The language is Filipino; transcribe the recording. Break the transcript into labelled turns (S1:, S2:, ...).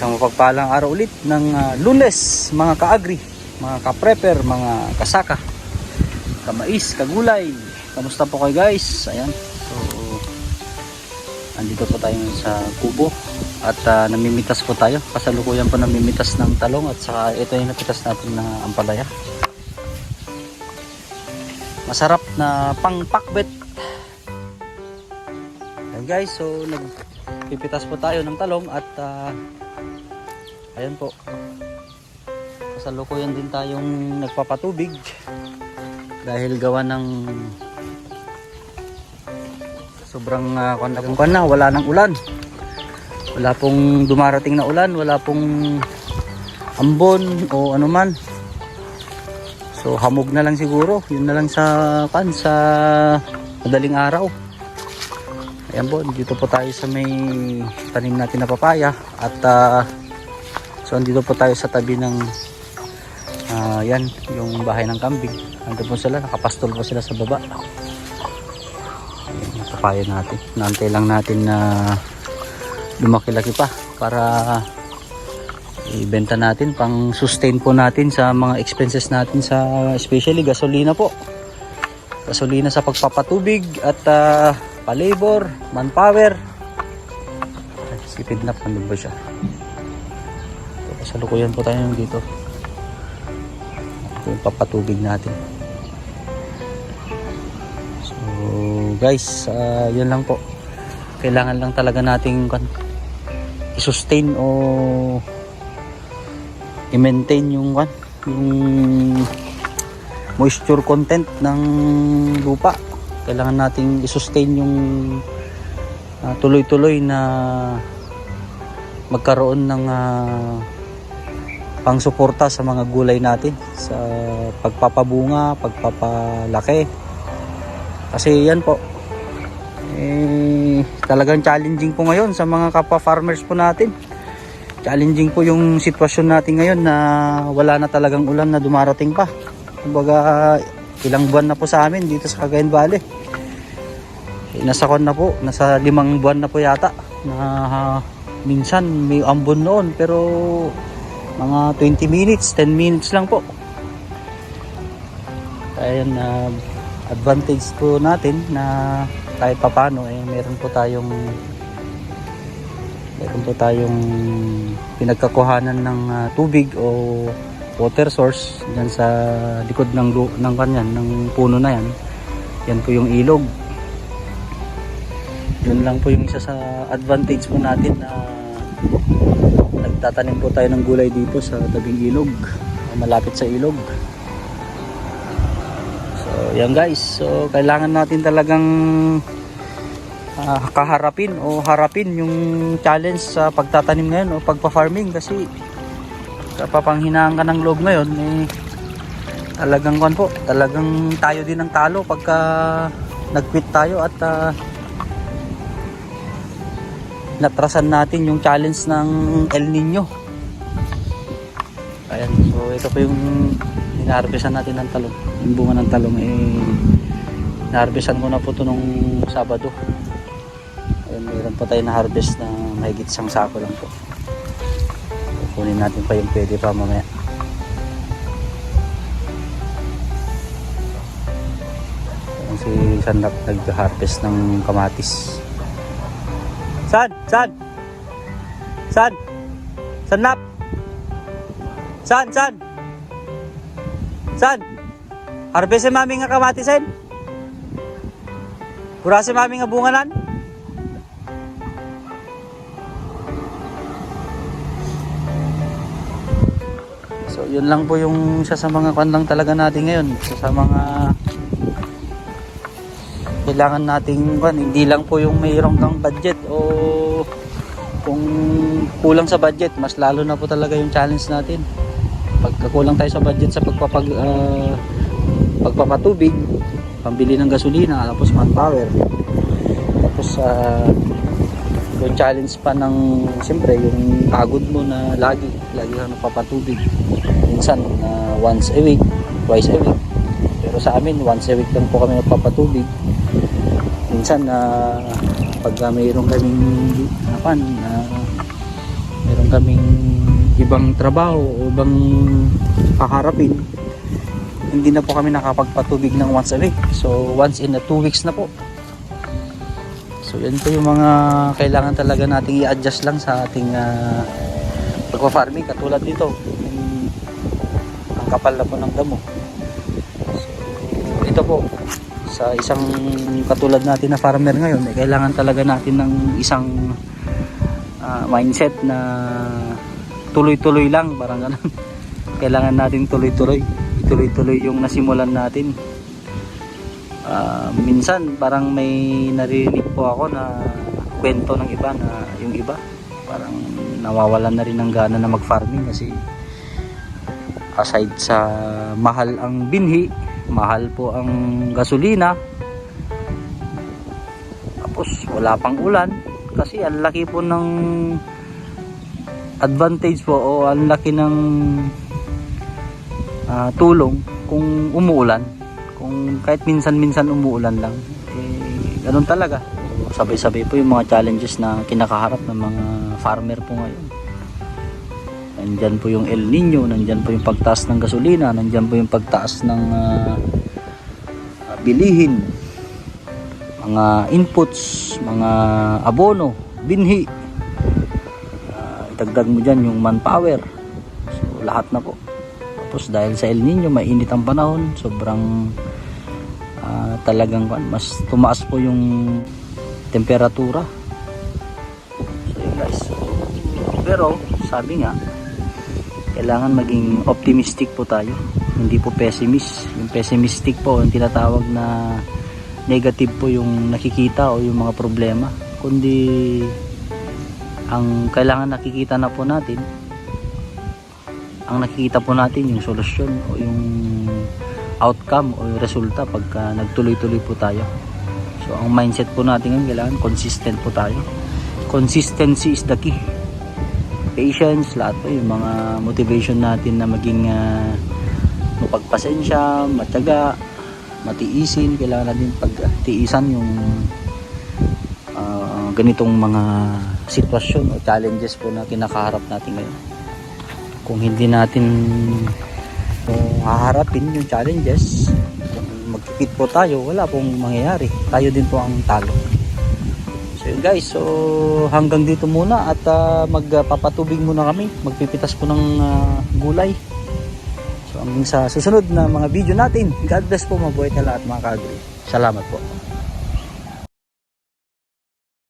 S1: Isang mapagpalang araw ulit ng ah, lunes, mga kaagri, mga kaprepper, mga kasaka, kamais, kagulay. Kamusta po kayo guys? Ayan. So, andito po tayo sa kubo at ah, namimitas po tayo. Kasalukuyan po namimitas ng talong at saka ito yung napitas natin na ampalaya. Masarap na pangpakbet. Ayan guys, so nagpipitas po tayo ng talong at ah, ayan po. Kasalukuyan din tayong nagpapatubig dahil gawa ng sobrang uh, na, wala nang ulan. Wala pong dumarating na ulan, wala pong ambon o ano man. So hamog na lang siguro, yun na lang sa kan sa madaling araw. Ayan po, dito po tayo sa may tanim natin na papaya at ah, so andito po tayo sa tabi ng ah, yan, yung bahay ng kambing. Andun po sila, nakapastol po sila sa baba. Ayan, natin. Naantay lang natin na lumaki-laki pa para ibenta natin pang sustain po natin sa mga expenses natin sa especially gasolina po gasolina sa pagpapatubig at uh, palabor manpower sipid na ano ba siya kasalukuyan po tayo dito. Ito yung papatubig natin. So guys uh, yun lang po. Kailangan lang talaga nating i-sustain o i-maintain yung kan yung moisture content ng lupa. Kailangan nating i-sustain yung ah, tuloy-tuloy na magkaroon ng uh, pangsuporta sa mga gulay natin sa pagpapabunga, pagpapalaki kasi yan po eh, talagang challenging po ngayon sa mga kapwa farmers po natin challenging po yung sitwasyon natin ngayon na wala na talagang ulan na dumarating pa. Kumbaga ilang buwan na po sa amin dito sa Cagayan Valley. Eh, nasa kon na po, nasa limang buwan na po yata na ah, minsan may ambon noon pero mga 20 minutes, 10 minutes lang po. Kaya na advantage po natin na kahit papano eh meron po tayong meron po tayong pinagkakuhanan ng ah, tubig o water source dyan sa likod ng ng kanyan ng puno na yan yan po yung ilog yun lang po yung isa sa advantage po natin na nagtatanim po tayo ng gulay dito sa tabing ilog malapit sa ilog. So yan guys. So kailangan natin talagang ah, kaharapin o harapin yung challenge sa pagtatanim ngayon o pagpa-farming kasi kapapanghinaan ka ng loob ngayon eh talagang kwan po talagang tayo din ang talo pagka nag-quit tayo at ah, natrasan natin yung challenge ng El Nino ayan so ito po yung hinaharvestan natin ng talong yung bunga ng talong eh naharvestan ko na po to nung Sabado Ayun, meron pa tayo na harvest na mahigit isang sako lang po. Kukunin natin pa yung pwede pa mamaya. Si Sanlap nag-harvest ng kamatis. San? San? San? Sanlap? San? San? San? Harvest si mami nga kamatisin? Pura si mami nga bunganan? So yun lang po yung isa sa mga kwan lang talaga natin ngayon. Isa sa mga kailangan nating kwan, hindi lang po yung mayroong kang budget o kung kulang sa budget, mas lalo na po talaga yung challenge natin. Pagkakulang tayo sa budget sa pagpapag ah, pagpapatubig, pambili ng gasolina, tapos manpower. Tapos ah, yung challenge pa ng siyempre yung pagod mo na lagi lagi kang napapatubig minsan na once a week twice a week pero sa amin once a week lang po kami napapatubig minsan na pag uh, mayroon kaming napan na meron kaming ibang trabaho o ibang kaharapin hindi na po kami nakapagpatubig ng once a week. So once in a two weeks na po. So yan po yung mga kailangan talaga nating i-adjust lang sa ating uh, pagpa-farming. Katulad yung ang kapal na po ng damo. So ito po sa isang katulad natin na farmer ngayon eh, kailangan talaga natin ng isang ah, mindset na tuloy-tuloy lang parang ganun. Kailangan natin tuloy-tuloy tuloy-tuloy yung nasimulan natin. Ah, minsan parang may naririnig po ako na kwento ng iba na yung iba parang nawawalan na rin ng gana na mag-farming kasi aside sa mahal ang binhi mahal po ang gasolina. Tapos wala pang ulan. Kasi ang laki po ng advantage po o ang laki ng ah, tulong kung umuulan. Kung kahit minsan-minsan umuulan lang. Eh ganun talaga. Sabay-sabay po yung mga challenges na kinakaharap ng mga farmer po ngayon nandyan po yung El Nino nandyan po yung pagtaas ng gasolina nandyan po yung pagtaas ng ah, bilihin. Mga inputs mga abono binhi. Ah, idagdag mo dyan yung manpower. So lahat na po. Tapos dahil sa El Nino mainit ang panahon. Sobrang ah, talagang mas tumaas po yung temperatura. So yun guys. Pero sabi nga kailangan maging optimistic po tayo. Hindi po pessimist. Yung pessimistic po yung tinatawag na negative po yung nakikita o yung mga problema. Kundi ang kailangan nakikita na po natin ang nakikita po natin yung solusyon o yung outcome o yung resulta pagka nagtuloy-tuloy po tayo. So ang mindset po natin ngayon kailangan consistent po tayo. Consistency is the key patience lahat po yung mga motivation natin na maging ah, mapagpasensya matyaga matiisin. Kailangan natin pagtiisan yung ah, ganitong mga sitwasyon o challenges po na kinakaharap natin ngayon. Kung hindi natin kung haharapin yung challenges kung magkikit po tayo wala pong mangyayari. Tayo din po ang talo guys. So hanggang dito muna at ah, magpapatubig muna kami. Magpipitas po ng ah, gulay. So hanggang sa susunod na mga video natin. God bless po mabuhay na lahat mga kagri salamat po